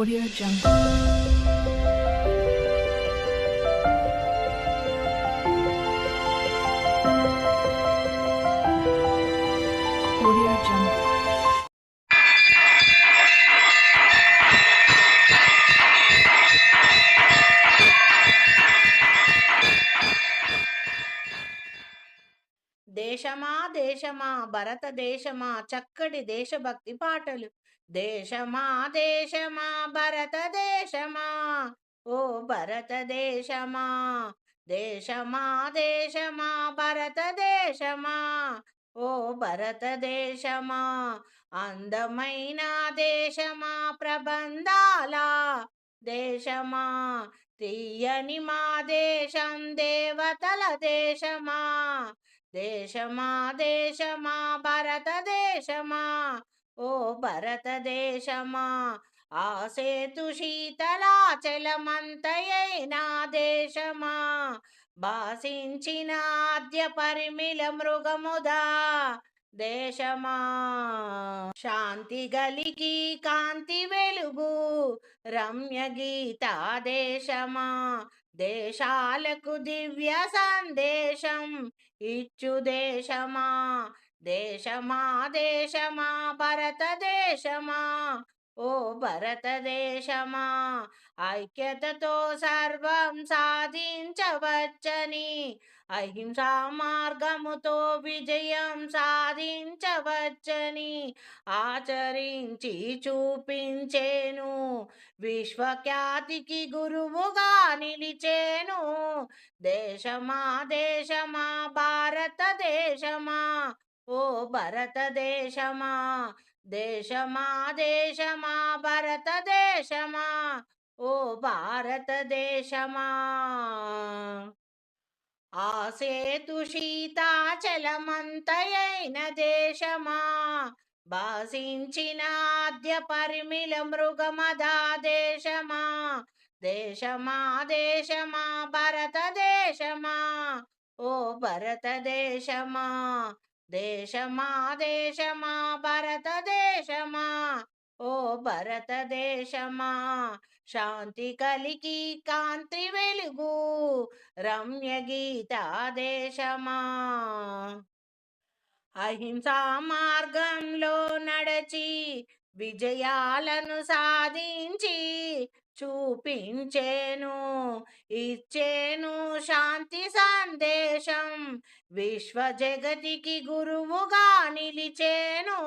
Audio Jungle. Audio Jungle. దేశమా దేశమా భరతదేశమా చక్కటి దేశభక్తి పాటలు దేశమా దేశమా భరతదేశమా? ఓ భరతదేశమా దేశమా దేశమా భరతదేశమా? ఓ భరతదేశమా అందమైన దేశమా ప్రబంధాల దేశమా? తీయని మా దేశం దేవతల దేశమా? దేశమా దేశమా భారతదేశమా? ఓ భరతదేశమా ఆ సేతు శీతలాచలమంతయైనా దేశమా. భాసించిన ఆద్య పరిమిళ మృగముదా దేశమా. శాంతి గలికి కాంతి వెలుగు రమ్య గీత దేశమా. దేశాలకు దివ్య సందేశం ఇచ్చు దేశమా. దేశమా దేశమా భరతదేశమా? ఓ భరతదేశమా ఐక్యతతో సర్వం సాధించవచ్చని అహింసా మార్గముతో విజయం సాధించవచ్చని ఆచరించి చూపించేను. విశ్వఖ్యాతికి గురువుగా నిలిచేను. దేశమా దేశమా భారతదేశమా? ఓ భరతదేశమా దేశమా దేశమా భరతదేశమా ఓ భారతదేశమా. ఆ సేతు శీతాచలమంతయైన దేశమా భాసించిన ఆద్య పరిమిళ మృగమదా దేశమా దేశమా దేశమా భరతదేశమా ఓ భరతదేశమా. దేశమా దేశమా భరతదేశమా? ఓ భరతదేశమా శాంతి కలిగి కాంతి వెలుగు రమ్య గీత దేశమా? అహింసా మార్గంలో నడచి విజయాలను సాధించి చూపించేను ఇచ్చేను శాంతి సందేశం. విశ్వ జగతికి గురువుగా నిలిచేను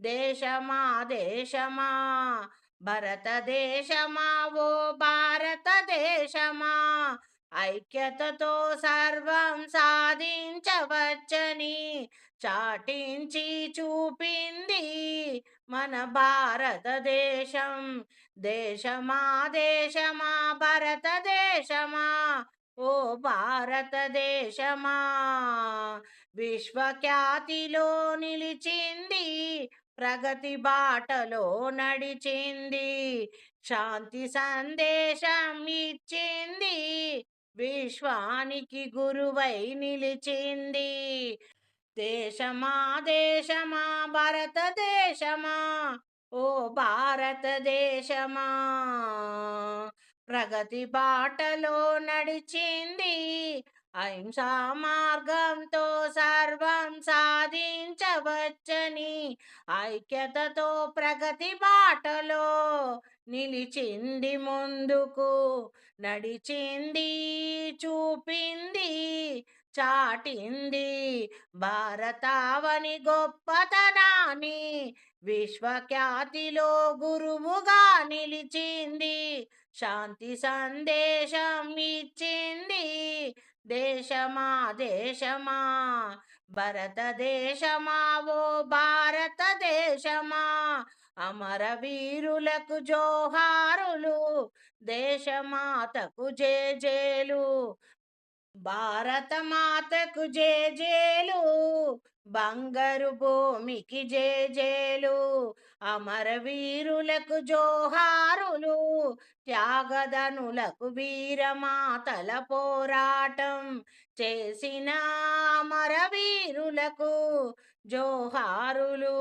దేశమా దేశమా భరతదేశమా ఓ భారతదేశమా. ఐక్యతతో సర్వం సాధించవచ్చని చాటించి చూపింది మన భారతదేశం దేశమా దేశమా భరతదేశమా ఓ భారతదేశమా. విశ్వఖ్యాతిలో నిలిచింది ప్రగతి బాటలో నడిచింది శాంతి సందేశం ఇచ్చింది విశ్వానికి గురువై నిలిచింది. దేశమా దేశమా భారతదేశమా? ఓ భారతదేశమా! ప్రగతి బాటలో నడిచింది అహింసా మార్గంతో సర్వం సాధించవచ్చని ఐక్యతతో ప్రగతి బాటలో నిలిచింది ముందుకు నడిచింది చూపింది చాటింది. భారతావని గొప్పతనాన్ని విశ్వఖ్యాతిలో గురువుగా నిలిచింది. శాంతి సందేశం ఇచ్చింది. దేశమా దేశమా భరతదేశమా ఓ భారతదేశమా అమరవీరులకు జోహారులు దేశమాతకు జేజేలు భారతమాతకు జేజేలు బంగారు భూమికి జేజేలు అమరవీరులకు జోహారులు త్యాగదనులకు వీరమాతల పోరాటం చేసిన అమరవీరులకు జోహారులు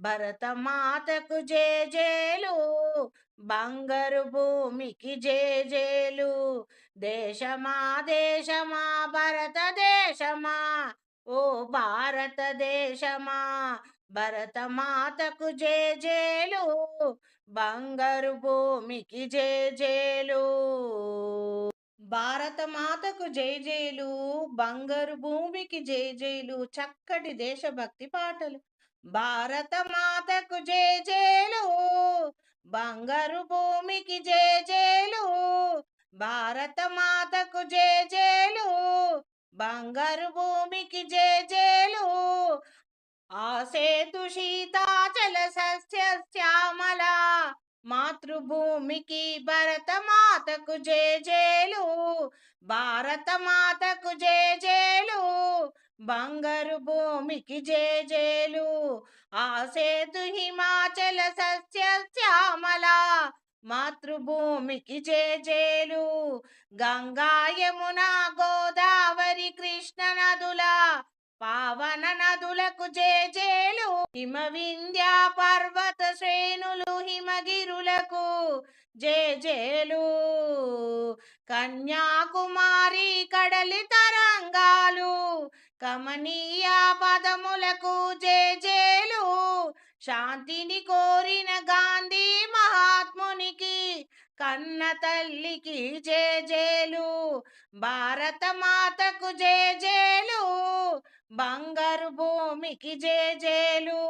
భరతమాతకు జేజేలు బంగారు భూమికి జేజేలు. దేశమా దేశమా భారతదేశమా? ఓ భారతదేశమా భరతమాతకు జేజేలు. బంగారు భూమికి జేజేలు. భారత మాతకు బంగారు భూమికి జై చక్కటి దేశభక్తి పాటలు. భారత మాతకు జై జైలు బంగారు భూమికి జై జైలు భారత మాతకు జై జైలు బంగారు భూమికి జై జైలు ఆ సేతు శీతాచల సస్య శ్యామల మాతృభూమికి భరత మాతకు జేజేలు భారత మాతకు జేజేలు బంగారు భూమికి జేజేలు ఆ సేతు హిమాచల సస్య శ్యామల మాతృభూమికి జేజేలు గంగా యమున గోదావరి కృష్ణ నదుల పావన నదులకు జేజేలు హిమ వింధ్యా పర్వత శ్రేణులు హిమగిరులకు జేజేలు. కన్యాకుమారి కడలి తరంగాలు కమనీయ పదములకు జేజేలు. శాంతిని కోరిన గాంధీ మహాత్మునికి కన్న తల్లికి జేజేలు. భారత మాతకు జేజేలు. బంగారు భూమికి జేజేలు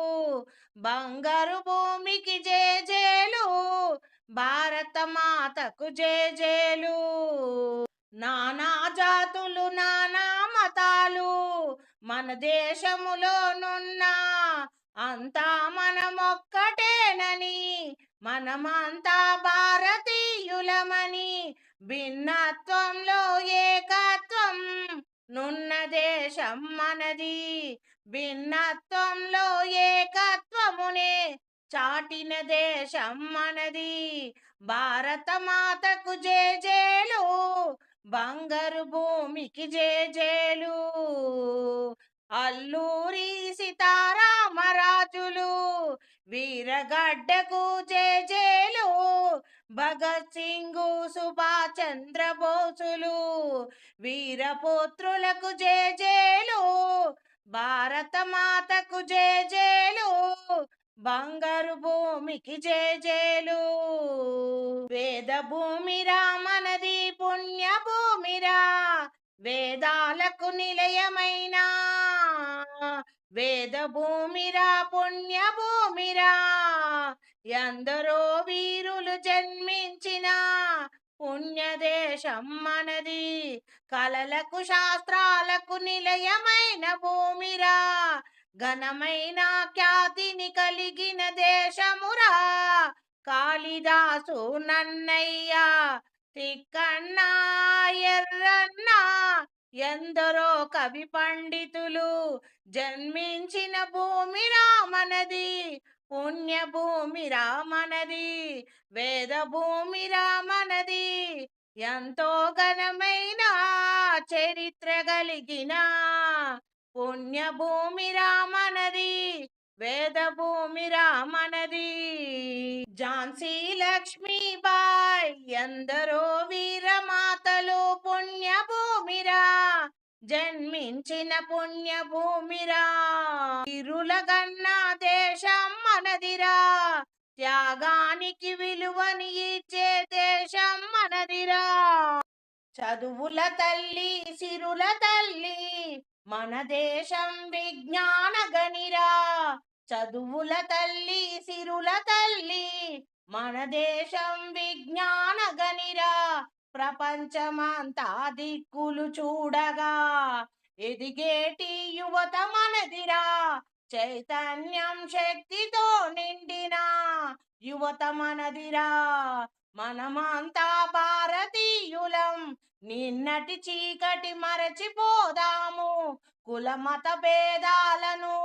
బంగారు భూమికి జేజేలు భారత మాతకు జేజేలు. నానా జాతులు నానా మతాలు మన దేశములోనున్న అంతా మనమొక్కటేనని మనమంతా భారతీయులమని భిన్నత్వంలో ఏకత్వం నున్న దేశం మనది. భిన్నత్వంలో ఏకత్వమునే చాటిన దేశం మనది. భారత మాతకు జేజేలు బంగారు భూమికి జేజేలు అల్లూరి సీతారామరాజులు వీరగడ్డకు జేజేలు భగత్ సింగ్ సుభాష్ చంద్రబోసులు వీరపుత్రులకు జేజేలు భారత మాతకు జేజేలు బంగారు భూమికి జేజేలు వేద భూమిరా మనది పుణ్య భూమిరా వేదాలకు నిలయమైన. వేద భూమిరా పుణ్య భూమిరా ఎందరో వీరులు జన్మించిన పుణ్యదేశం మనది. కలలకు శాస్త్రాలకు నిలయమైన భూమిరా. ఘనమైన ఖ్యాతిని కలిగిన దేశమురా. కాళిదాసు నన్నయ్య తిక్కన్న ఎర్రన్న ఎందరో కవి పండితులు జన్మించిన భూమిరా మనది. పుణ్యభూమి రామనది మనది రామనది ఎంతో ఘనమైన చరిత్ర కలిగిన పుణ్యభూమి రామనది మనది రామనది. ఝాన్సీ లక్ష్మీబాయ్ ఎందరో వీరమాతలు పుణ్యభూమిరా జన్మించిన పుణ్య భూమిరా ఇరుల దేశం మనదిరా. త్యాగానికి విలువని ఇచ్చే దేశం మనదిరా. చదువుల తల్లి సిరుల తల్లి మన దేశం విజ్ఞాన గనిరా. చదువుల తల్లి సిరుల తల్లి మన దేశం విజ్ఞాన ప్రపంచమంతా దిక్కులు చూడగా ఎదిగేటి యువత మనదిరా చైతన్యం శక్తితో నిండిన యువత మనదిరా. మనమంతా భారతీయులం నిన్నటి చీకటి మరచిపోదాము కుల మత భేదాలను.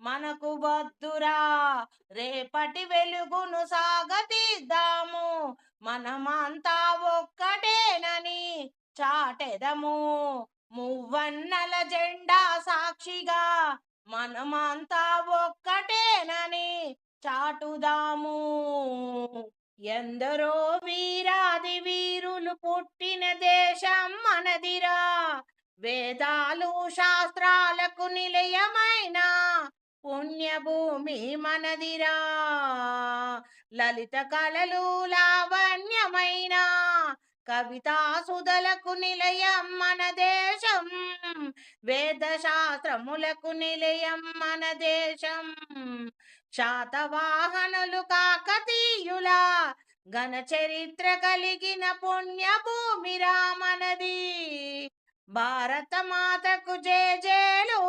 మనకు వద్దురా రేపటి వెలుగును సాగతీద్దాము. మనమంతా ఒక్కటేనని చాటెదము. మువ్వన్నల జెండా సాక్షిగా మనమంతా ఒక్కటేనని చాటుదాము. ఎందరో వీరాది వీరులు పుట్టిన దేశం మనదిరా. వేదాలు శాస్త్రాలకు నిలయమైన పుణ్యభూమి మనదిరా. లలిత కళలు లావణ్యమైన కవితా సుధలకు నిలయం మన దేశం. వేద శాస్త్రములకు నిలయం మన దేశం. శాతవాహనులు కాకతీయుల ఘన చరిత్ర కలిగిన పుణ్యభూమిరా మనది. భారత మాతకు జేజేలు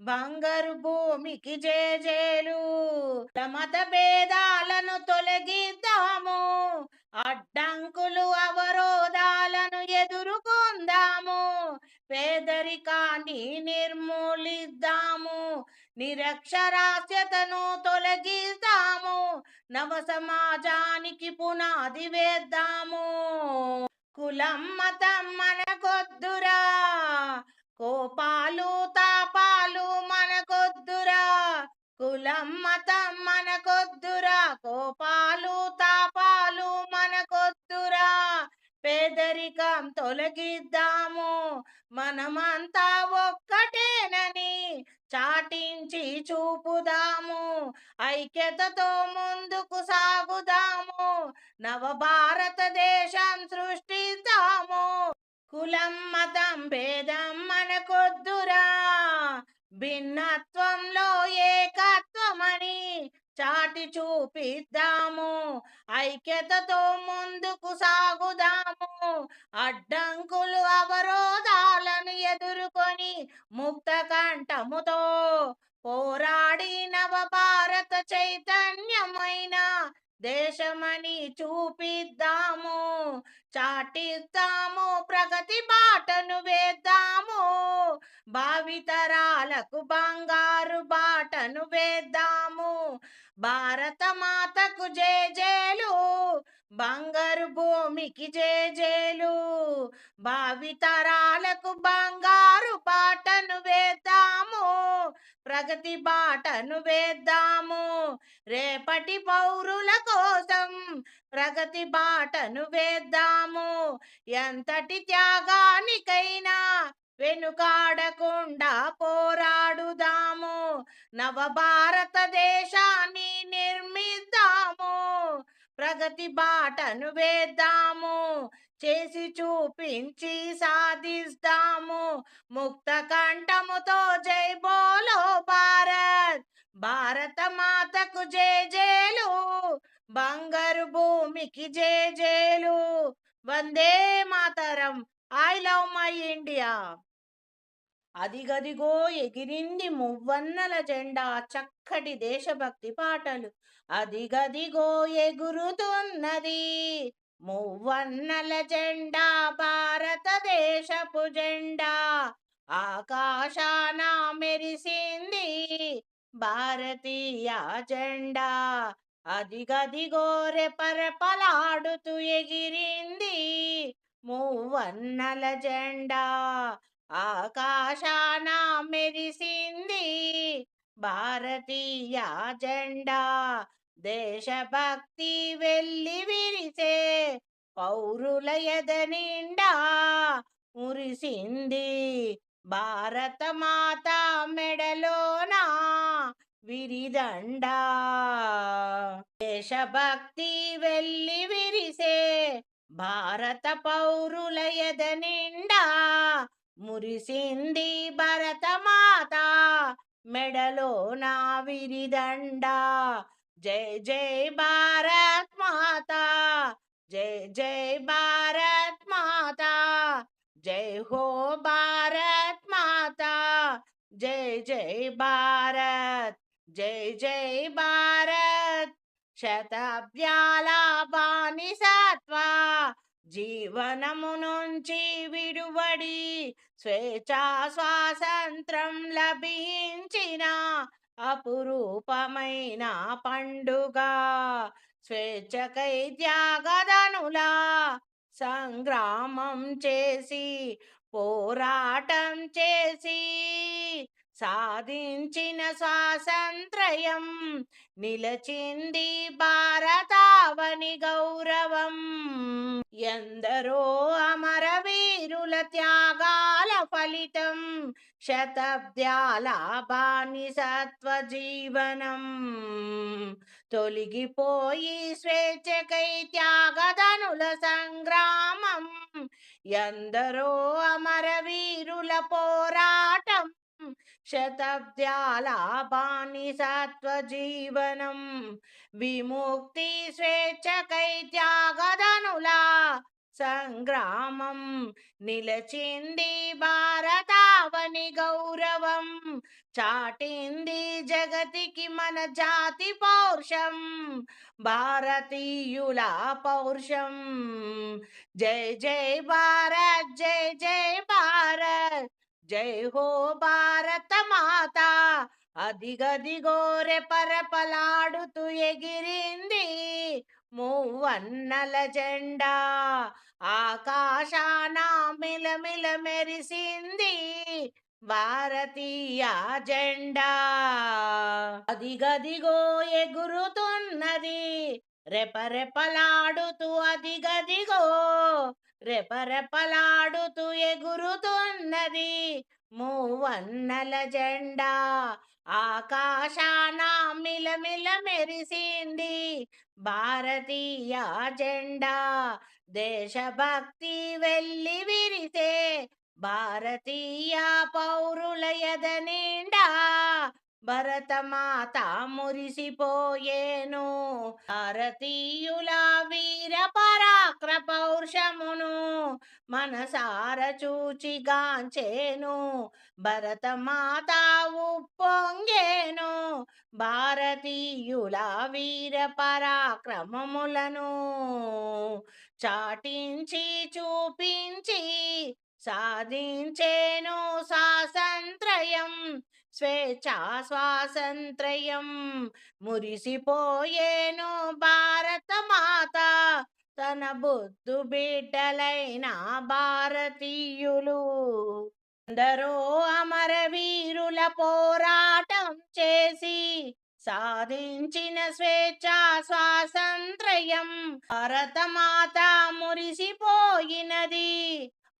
బంగారు భూమికి జేజేలు మత భేదాలను తొలగిద్దాము అడ్డంకులు అవరోధాలను ఎదుర్కొందాము పేదరికాన్ని నిర్మూలిద్దాము నిరక్షరాస్యతను తొలగిస్తాము నవ సమాజానికి పునాది వేద్దాము. కులం మతం మనకొద్దురా కోపాలు తాపాలు మనకొద్దురా. కులం మతం మనకొద్దురా. కోపాలు తాపాలు మనకొద్దురా. పేదరికం తొలగిద్దాము. మనమంతా ఒక్కటేనని చాటించి చూపుదాము. ఐక్యతతో ముందుకు సాగుదాము. నవ భారతదేశం సృష్టిద్దాము. కులం మతం భేదం మనకొద్దురా. భిన్నత్వంలో ఏకత్వమని చాటి చూపిద్దాము. ఐక్యతతో ముందుకు సాగుదాము. అడ్డంకులు అవరోధాలను ఎదుర్కొని ముక్త కంఠముతో పోరాడి నవ భారత చైతన్యమైన దేశమని చూపిద్దాము చాటిస్తాము ప్రగతి బాటను వేద్దాము. భావితరాలకు బంగారు బాటను వేద్దాము. భారత మాతకు జేజేలు బంగారు భూమికి జేజేలు భావితరాలకు బంగారు పాటను వేద్దాము ప్రగతి బాటను వేద్దాము. రేపటి పౌరుల కోసం ప్రగతి బాటను వేద్దాము. ఎంతటి త్యాగానికైనా వెనుకాడకుండా పోరాడుదాము. నవ భారతదేశాన్ని నిర్మిద్దాము. ప్రగతి బాటను వేద్దాము. చేసి చూపించి సాధిస్తాము. ముక్త కంఠముతో జై బోలో భారత్. భారత మాతకు జేజేలు బంగారు భూమికి జేజేలు Vande Mataram. I love my India. అదిగదిగో ఎగిరింది మువ్వన్నల జెండా చక్కటి దేశభక్తి పాటలు. అదిగదిగో ఎగురుతున్నది మువ్వన్నల జెండా భారతదేశపు జెండా. ఆకాశాన మెరిసింది భారతీయ జెండా. అదిగదిగో రెపరెపలాడుతూ ఎగిరింది మూవన్నల జెండా. ఆకాశాన మెరిసింది. భారతీయ జెండా దేశభక్తి వెళ్ళి విరిసే పౌరుల ఎద నిండా మురిసింది. భారత మాత మెడలోన విరిదండా. దేశభక్తి వెళ్ళి విరిసే భారత పౌరుల ఎద నిండా మురిసింది భరత మాత మెడలో నా విరిదండ జై జై భారత్ మాత జై జై భారత్ మాత జై హో భారత్ మాత జై జై భారత్ జై జై భారత్. శతాబ్ద్యాల బానిసత్వ జీవనము నుంచి విడువడి స్వేచ్ఛా స్వాతంత్రం లభించిన అపురూపమైన పండుగ. స్వేచ్ఛకై త్యాగదనులా సంగ్రామం చేసి పోరాటం చేసి సాధించిన స్వాతంత్రయం నిలచింది భారతావని గౌరవం. ఎందరో అమరవీరుల త్యాగాల ఫలితం శతాబ్దాల బానిసత్వ జీవనం తొలగిపోయి స్వేచ్ఛకై త్యాగధనుల సంగ్రామం ఎందరో అమరవీరుల పోరాటం శతాబ్దాల సత్వజీవనం. విముక్తి స్వేచ్ఛకై త్యాగదనుల సంగ్రామం. నిలచింది భారతావని గౌరవం. చాటింది జగతికి మన జాతి పౌరుషం. భారతీయుల పౌరుషం. జై జై భారత్ జై జై భారత్. జై హో భారత మాత. అదిగదిగో రెపరెపలాడుతూ ఎగిరింది మూవన్నల జెండా. ఆకాశాన మిలమిల మెరిసింది భారతీయ జెండా. అదిగదిగో ఎగురుతున్నది రెపరెపలాడుతూ అదిగదిగో రెపరెపలాడుతూ ఎగురుతున్నది మూవన్నల జెండా. ఆకాశాన మిలమిల మెరిసింది భారతీయ జెండా. దేశభక్తి వెళ్ళి విరిసే భారతీయ పౌరుల ఎదనిండా భరతమాత మురిసిపోయేను. భారతీయుల వీర పరాక్ర పౌరుషమును మనసార చూచిగాంచేను భరతమాత ఉప్పొంగేను. భారతీయుల వీర పరాక్రమములను చాటించి చూపించి సాధించేను స్వాతంత్రయం స్వేచ్ఛా స్వాతంత్రయం మురిసిపోయేను భారత మాత తన బొద్దు బిడ్డలైన భారతీయులు. ఎందరో అమరవీరుల పోరాటం చేసి సాధించిన స్వేచ్ఛా స్వాతంత్రయం భారతమాత మురిసిపోయినది.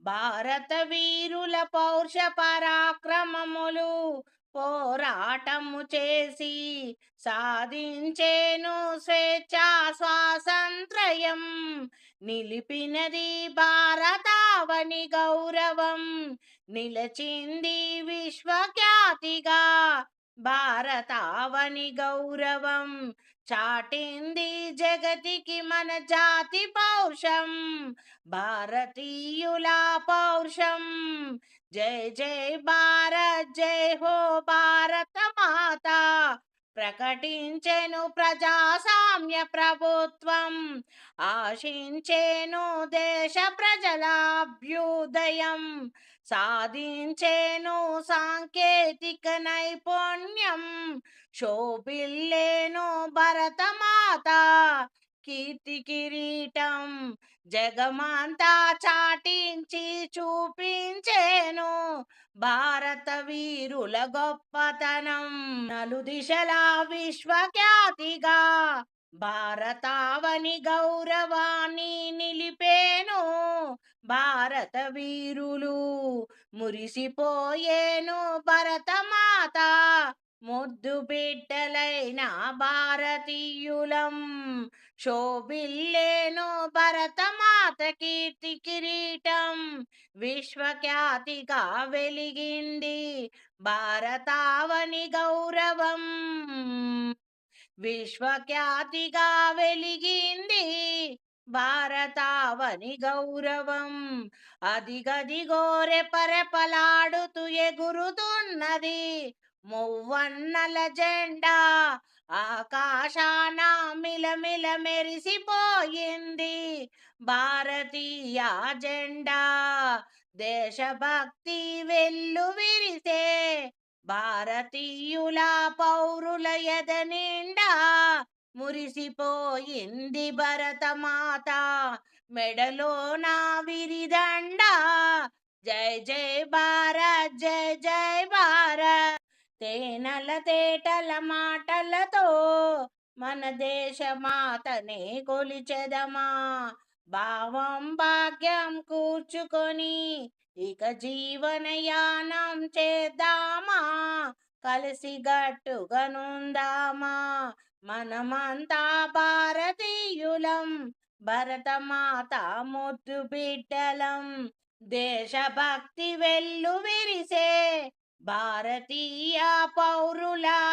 భారత వీరుల పౌరుష పరాక్రమములు పోరాటము చేసి సాధించేను స్వేచ్ఛా స్వాతంత్రయం. నిలిపినది భారతావని గౌరవం. నిలచింది విశ్వఖ్యాతిగా భారతావని గౌరవం చాటింది జగతికి మన జాతి పౌరుషం. భారతీయుల పౌరుషం. జై జై భారత్ జై హో భారత మాత. ప్రకటించెను ప్రజాసామ్య ప్రభుత్వం ఆశించేను దేశ ప్రజల అభ్యుదయం సాధించేను సాంకేతిక నైపుణ్యం శోభిల్లేను భరతమాత కీర్తి కిరీటం జగమంతా చాటించి చూపించేను. భారత వీరుల గొప్పతనం నలు దిశల విశ్వఖ్యాతిగా. భారతావని గౌరవాన్ని నిలిపేను. భారత వీరులు మురిసిపోయేను. భరతమాత ముద్దు బిడ్డలైన భారతీయులం శోభిల్లేను భరతమాత కీర్తి కిరీటం. విశ్వఖ్యాతిగా వెలిగింది భారతావని గౌరవం. విశ్వఖ్యాతిగా వెలిగింది భారతావని గౌరవం. అదిగదిగో పరపలాడుతూ ఎగురుతున్నది మువ్వన్నల జెండా ఆకాశాన మిలమిల మెరిసిపోయింది. భారతీయ జెండా దేశభక్తి వెల్లు విరిసే భారతీయుల పౌరుల ఎదనిండా మురిసిపోయింది భరతమాత. మెడలో నా విరిదండ జై జై భారత్ జై జై భారత్. తేనెల తేటల మాటలతో మన దేశ మాతనే కొలిచెదమా? భావం భాగ్యం కూర్చుకొని ఇక జీవనయానం చేద్దామా? కలిసి గట్టుగనుందామా మనమంతా భారతీయులం భరతమాత ముద్దు బిడ్డలం. దేశభక్తి వెల్లు విరిసే భారతీయ పౌరులాయదనిండా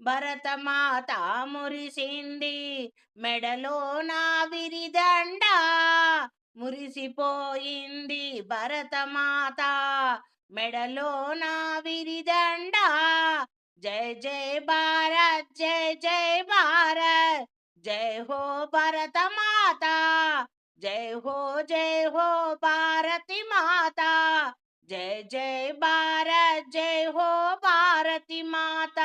భరత మాత మురిసింది. మెడలో నా విరిదండ మురిసిపోయింది భరత మాత మెడలో నా విరిదండ జయ జయ భారత్ జయ జయ భారత్. జయ హో భరత మాత జయ హో జయ హో భారతి మాత జై జై భారత్ జై హో భారతి మాత